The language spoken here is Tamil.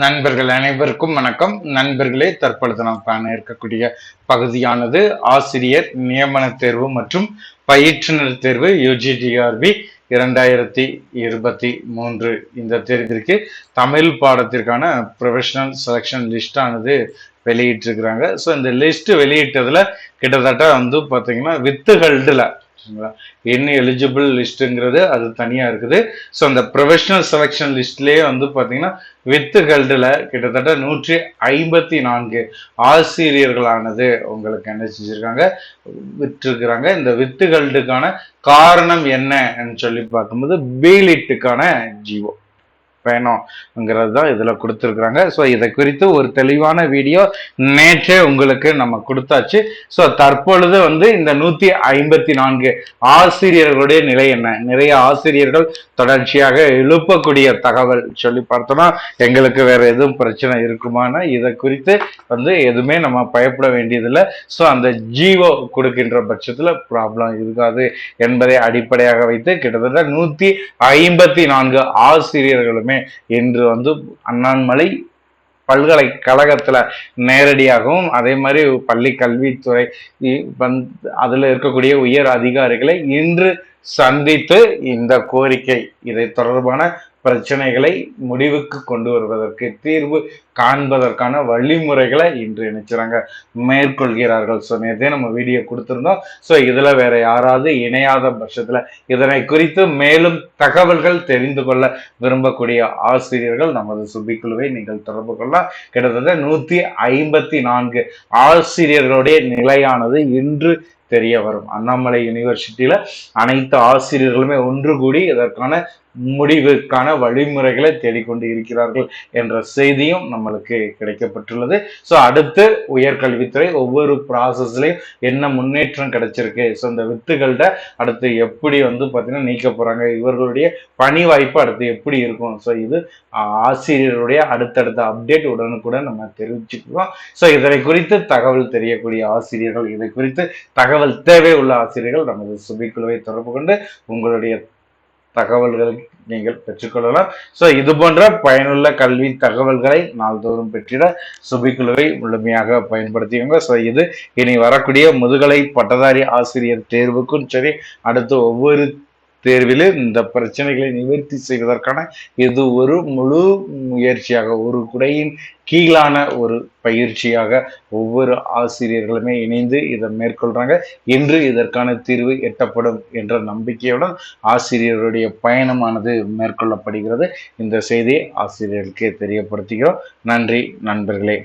நண்பர்கள் அனைவருக்கும் வணக்கம். நண்பர்களே தற்பொழுது நாம் காண இருக்கக்கூடிய பகுதியானது ஆசிரியர் நியமன தேர்வு மற்றும் பயிற்றுனர் தேர்வு யூஜிடிஆர்பி இரண்டாயிரத்தி இருபத்தி மூன்று இந்த தேர்விற்கு தமிழ் பாடத்திற்கான ப்ரொஃபஷனல் செலெக்ஷன் லிஸ்டானது வெளியிட்டிருக்கிறாங்க. ஸோ இந்த லிஸ்ட் வெளியிட்டதில் கிட்டத்தட்ட வந்து பார்த்தீங்கன்னா சரிங்களா என்ன எலிஜிபிள் லிஸ்ட்டுங்கிறது அது தனியாக இருக்குது. ஸோ அந்த ப்ரொஃபஷனல் செலெக்ஷன் லிஸ்ட்லேயே வந்து பார்த்தீங்கன்னா வித்து கல்டில் கிட்டத்தட்ட நூற்றி ஐம்பத்தி நான்கு ஆசிரியர்களானது உங்களுக்கு என்ன செஞ்சுருக்காங்க விற்றுருக்குறாங்க இந்த வித்து கல்டுக்கான காரணம் என்னன்னு சொல்லி பார்க்கும்போது பீலிட்டுக்கான ஜீவோ வேணும்ங்கிறது தான் இதில் கொடுத்துருக்குறாங்க. ஸோ இதை குறித்து ஒரு தெளிவான வீடியோ நேற்றே உங்களுக்கு நம்ம கொடுத்தாச்சு. ஸோ தற்பொழுது வந்து இந்த நூற்றி ஐம்பத்தி நான்கு ஆசிரியர்களுடைய நிலை என்ன? நிறைய ஆசிரியர்கள் தொடர்ச்சியாக எழுப்பக்கூடிய தகவல் சொல்லி பார்த்தோம்னா எங்களுக்கு வேற எதுவும் பிரச்சனை இருக்குமானா இதை குறித்து வந்து எதுவுமே நம்ம பயப்பட வேண்டியதில்லை. ஸோ அந்த ஜீவோ கொடுக்கின்ற பட்சத்தில் ப்ராப்ளம் இருக்காது என்பதை அடிப்படையாக வைத்து கிட்டத்தட்ட நூற்றி ஐம்பத்தி நான்கு ஆசிரியர்களுமே வேண்டுமே என்று வந்து அண்ணாமலை பல்கலைக்கழகத்தில் நேரடியாகவும் அதே மாதிரி பள்ளி கல்வித்துறை வந்து அதில் இருக்கக்கூடிய உயர் அதிகாரிகளை இன்று சந்தித்து இந்த கோரிக்கை. இதை தொடர்பான பிரச்சனைகளை முடிவுக்கு கொண்டு வருவதற்கு தீர்வு காண்பதற்கான வழிமுறைகளை இன்று நினைச்சுறாங்க மேற்கொள்கிறார்கள். ஸோ நேரத்தே நம்ம வீடியோ கொடுத்துருந்தோம். ஸோ இதில் வேற யாராவது இணையாத பட்சத்தில் இதனை குறித்து மேலும் தகவல்கள் தெரிந்து கொள்ள விரும்பக்கூடிய ஆசிரியர்கள் நமது சுபிக்குழுவை நீங்கள் தொடர்பு கொள்ளலாம் கிட்டத்தட்ட நூற்றி ஐம்பத்தி நான்கு ஆசிரியர்களுடைய நிலையானது இன்று தெரிய வரும். அண்ணாமலை யூனிவர்சிட்டியில் அனைத்து ஆசிரியர்களுமே ஒன்று கூடி இதற்கான முடிவுக்கான வழிமுறைகளை தேடிக்கொண்டு இருக்கிறார்கள் என்ற செய்தியும் நம்மளுக்கு கிடைக்கப்பட்டுள்ளது. ஸோ அடுத்து உயர்கல்வித்துறை ஒவ்வொரு ப்ராசஸ்லையும் என்ன முன்னேற்றம் கிடைச்சிருக்கு? ஸோ இந்த வித்துகள்கிட்ட அடுத்து எப்படி வந்து பார்த்தீங்கன்னா நீக்க போகிறாங்க இவர்களுடைய பணி வாய்ப்பு அடுத்து எப்படி இருக்கும்? ஸோ இது ஆசிரியருடைய அடுத்தடுத்த அப்டேட் உடனுக்குடன் நம்ம தெரிவிச்சுக்கிறோம் ஸோ இதனை குறித்து தகவல் தெரியக்கூடிய ஆசிரியர்கள் இதை குறித்து தகவல் தேவை உள்ள ஆசிரியர்கள் நமது சுபிக்குழுவை தொடர்பு கொண்டு உங்களுடைய தகவல்களை நீங்கள் பெற்றுக்கொள்ளலாம். ஸோ இது போன்ற பயனுள்ள கல்வி தகவல்களை நாள்தோறும் பெற்றிட சுபிக்குழுவை முழுமையாக பயன்படுத்திக்கோங்க. ஸோ இது இனி வரக்கூடிய முதுகலை பட்டதாரி ஆசிரியர் தேர்வுக்கும் சரி அடுத்து ஒவ்வொரு தேர்வில் இந்த பிரச்சனைகளை நிவர்த்தி செய்வதற்கான இது ஒரு முழு முயற்சியாக ஒரு குடையின் கீழான ஒரு பயிற்சியாக ஒவ்வொரு ஆசிரியர்களுமே இணைந்து இதை மேற்கொள்றாங்க. இன்று இதற்கான தீர்வு எட்டப்படும் என்ற நம்பிக்கையுடன் ஆசிரியருடைய பயணமானது மேற்கொள்ளப்படுகிறது. இந்த செய்தியை ஆசிரியருக்கு தெரியப்படுத்துகிறோம். நன்றி நண்பர்களே.